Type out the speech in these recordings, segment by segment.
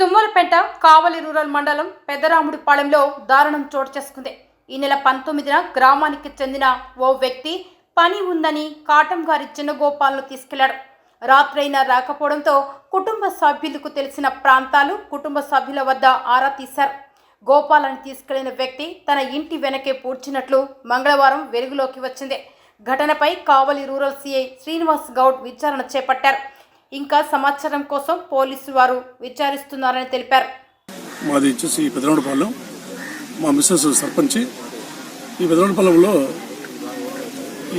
తుమ్మలపేట కావలి rural మండలం పెద్దరాముడిపాళెంలో దారుణం చోటు చేసుకుంది. ఈ నెల పంతొమ్మిదిన గ్రామానికి చెందిన ఓ వ్యక్తి పని ఉందని కాటం గారి చిన్నగోపాలను తీసుకెళ్ళాడు. రాత్రైనా రాకపోవడంతో కుటుంబ సభ్యులకు తెలిసిన ప్రాంతాలు కుటుంబ సభ్యుల వద్ద ఆరా తీశారు. గోపాలను తీసుకెళ్ళిన వ్యక్తి తన ఇంటి వెనకే పూడ్చినట్లు మంగళవారం వెలుగులోకి వచ్చింది. ఘటనపై కావలి రూరల్ సీఐ శ్రీనివాస్ గౌడ్ విచారణ చేపట్టారు. ఇంకా సమాచారం కోసం పోలీసు వారు విచారిస్తున్నారని తెలిపారు. మాది వచ్చేసి పెదనోడపాలెం మా మిస్సెస్ సర్పంచ్. ఈ పెదనోడపాలెంలో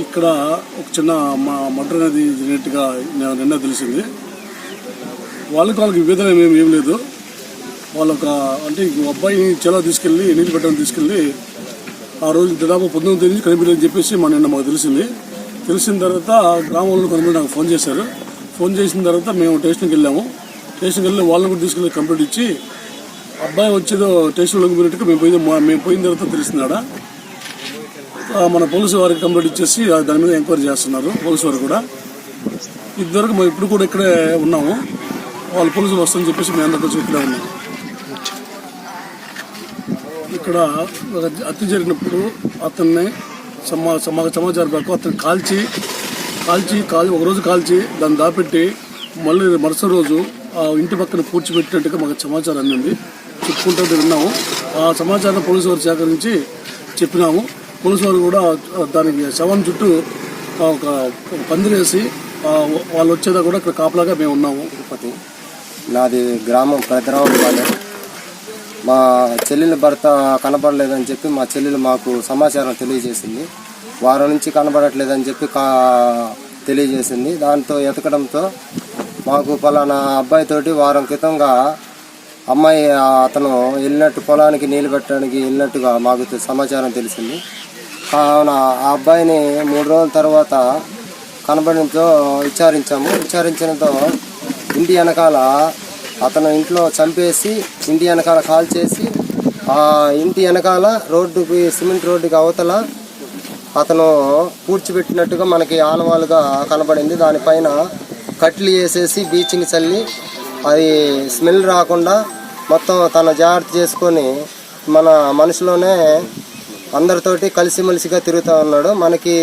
ఇక్కడ ఒక చిన్న మా మటర్ అనేది జరిగినట్టుగా నా- నిన్న తెలిసింది. వాళ్ళకి వాళ్ళకి విభేదన ఏమి ఏం లేదు. వాళ్ళ ఒక అంటే అబ్బాయిని చాలా తీసుకెళ్ళి నీళ్ళు పెట్టడం తీసుకెళ్ళి ఆ రోజు దాదాపు పొద్దున్న తెలిసి కనిపించని చెప్పేసి మా నిన్న మాకు తెలిసింది. తెలిసిన తర్వాత గ్రామంలో కొంతమంది నాకు ఫోన్ చేశారు. ఫోన్ చేసిన తర్వాత మేము స్టేషన్కి వెళ్ళాము. స్టేషన్కి వెళ్ళి వాళ్ళని కూడా తీసుకెళ్ళి కంప్లీట్ ఇచ్చి అబ్బాయి వచ్చేదో స్టేషన్లో పోయినట్టుగా మేము పోయింది మేము పోయిన తర్వాత తెలిసిందాడ మన పోలీసు వారికి కంప్లీట్ ఇచ్చేసి దాని మీద ఎంక్వైరీ చేస్తున్నారు పోలీసు వారు కూడా. ఇదివరకు మేము ఇప్పుడు కూడా ఇక్కడే ఉన్నాము. వాళ్ళు పోలీసులు వస్తారని చెప్పేసి మేము అందరికీ వచ్చి ఉన్నాము ఇక్కడ హత్య జరిగినప్పుడు అతన్ని సమా సమా సమాచారం ప్రకారం అతన్ని కాల్చి కాల్చి కాల్చి ఒకరోజు కాల్చి దాన్ని దాపెట్టి మళ్ళీ మరుసటి రోజు ఆ ఇంటి పక్కన పూడ్చిపెట్టినట్టుగా మాకు సమాచారం అందింది. చెప్పుకుంటూ విన్నాము. ఆ సమాచారం పోలీసు వారు సేకరించి చెప్పినాము. పోలీసు వారు కూడా దానికి శవం చుట్టూ ఒక పందిరేసి వాళ్ళు వచ్చేదా కూడా ఇక్కడ కాపలాగా మేము ఉన్నాము. తిరుపతి. నాది గ్రామం పెద్దరావుపాలెం మా చెల్లెల భర్త కనపడలేదని చెప్పి మా చెల్లెలు మాకు సమాచారం తెలియజేసింది. వారం నుంచి కనపడట్లేదని చెప్పి కా తెలియజేసింది. దాంతో ఎతకడంతో మాకు పలానా అబ్బాయితోటి వారం క్రితంగా అమ్మాయి అతను వెళ్ళినట్టు పొలానికి నీళ్ళు పెట్టడానికి వెళ్ళినట్టుగా మాకు సమాచారం తెలిసింది. కావున ఆ అబ్బాయిని మూడు రోజుల తర్వాత కనబడంతో విచారించాము. విచారించడంతో ఇంటి వెనకాల అతను ఇంట్లో చంపేసి ఇంటి వెనకాల కాల్ చేసి ఆ ఇంటి వెనకాల రోడ్డుకి సిమెంట్ రోడ్డుకి అవతల అతను పూడ్చిపెట్టినట్టుగా మనకి ఆనవాలుగా కనబడింది. దానిపైన కట్లు వేసేసి బీచింగ్ చల్లి అది స్మెల్ రాకుండా మొత్తం తన జాగ్రత్త చేసుకొని మన మనసులోనే అందరితోటి కలిసిమెలిసిగా తిరుగుతూ ఉన్నాడు. మనకి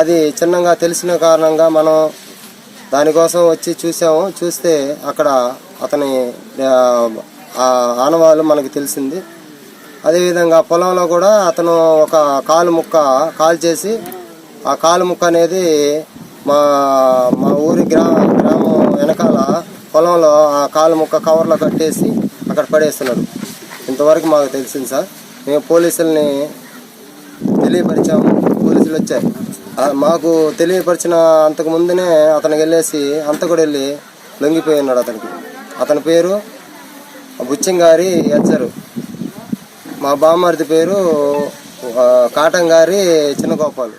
అది చిన్నగా తెలిసిన కారణంగా మనం దానికోసం వచ్చి చూసాము. చూస్తే అక్కడ అతని ఆనవాళ్ళు మనకి తెలిసింది. అదేవిధంగా పొలంలో కూడా అతను ఒక కాలు ముక్క కాల్ చేసి ఆ కాలు ముక్క అనేది మా మా ఊరి గ్రామ గ్రామం వెనకాల పొలంలో ఆ కాలు ముక్క కవర్లో కట్టేసి అక్కడ పడేస్తున్నాడు ఇంతవరకు మాకు తెలిసింది సార్. మేము పోలీసుల్ని తెలియపరిచాము. పోలీసులు వచ్చారు. మాకు తెలియపరిచిన అంతకు ముందునే అతనికి వెళ్ళేసి అంత కూడా వెళ్ళి లొంగిపోయి ఉన్నాడు అతనికి. అతని పేరు బుచ్చంగారి ఎచ్చరు మా బామ్మర్ది పేరు కాటంగారి చిన్నగోపాలు.